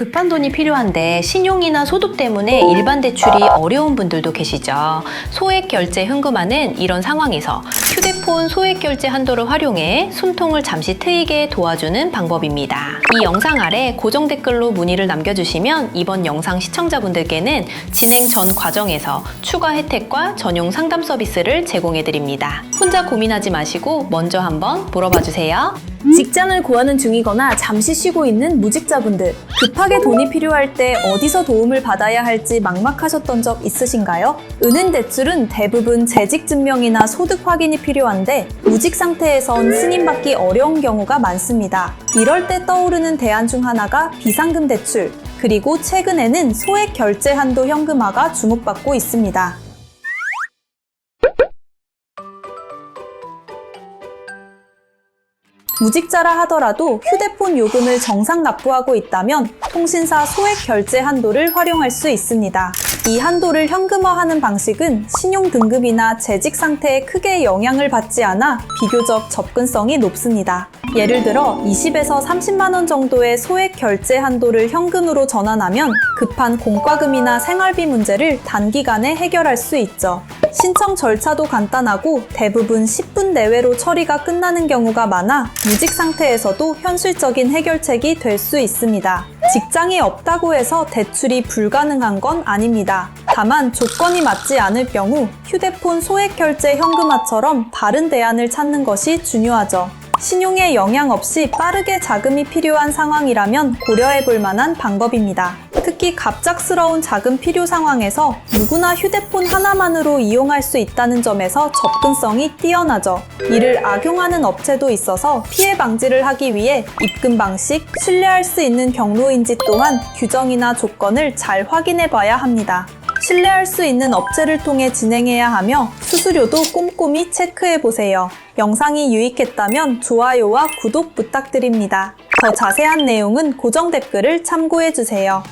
급한 돈이 필요한데 신용이나 소득 때문에 일반 대출이 어려운 분들도 계시죠. 소액 결제 현금화는 이런 상황에서 휴대폰 소액 결제 한도를 활용해 숨통을 잠시 트이게 도와주는 방법입니다. 이 영상 아래 고정 댓글로 문의를 남겨주시면 이번 영상 시청자분들께는 진행 전 과정에서 추가 혜택과 전용 상담 서비스를 제공해 드립니다. 혼자 고민하지 마시고 먼저 한번 물어봐 주세요. 직장을 구하는 중이거나 잠시 쉬고 있는 무직자분들, 급하게 돈이 필요할 때 어디서 도움을 받아야 할지 막막하셨던 적 있으신가요? 은행 대출은 대부분 재직 증명이나 소득 확인이 필요한데 무직 상태에선 승인받기 어려운 경우가 많습니다. 이럴 때 떠오르는 대안 중 하나가 비상금 대출, 그리고 최근에는 소액 결제 한도 현금화가 주목받고 있습니다. 무직자라 하더라도 휴대폰 요금을 정상 납부하고 있다면 통신사 소액 결제 한도를 활용할 수 있습니다. 이 한도를 현금화하는 방식은 신용 등급이나 재직 상태에 크게 영향을 받지 않아 비교적 접근성이 높습니다. 예를 들어 20에서 30만 원 정도의 소액 결제 한도를 현금으로 전환하면 급한 공과금이나 생활비 문제를 단기간에 해결할 수 있죠. 신청 절차도 간단하고 대부분 10분 내외로 처리가 끝나는 경우가 많아 무직 상태에서도 현실적인 해결책이 될 수 있습니다. 직장이 없다고 해서 대출이 불가능한 건 아닙니다. 다만 조건이 맞지 않을 경우 휴대폰 소액 결제 현금화처럼 다른 대안을 찾는 것이 중요하죠. 신용에 영향 없이 빠르게 자금이 필요한 상황이라면 고려해 볼 만한 방법입니다. 특히 갑작스러운 자금 필요 상황에서 누구나 휴대폰 하나만으로 이용할 수 있다는 점에서 접근성이 뛰어나죠. 이를 악용하는 업체도 있어서 피해 방지를 하기 위해 입금 방식, 신뢰할 수 있는 경로인지 또한 규정이나 조건을 잘 확인해 봐야 합니다. 신뢰할 수 있는 업체를 통해 진행해야 하며 수수료도 꼼꼼히 체크해 보세요. 영상이 유익했다면 좋아요와 구독 부탁드립니다. 더 자세한 내용은 고정 댓글을 참고해 주세요.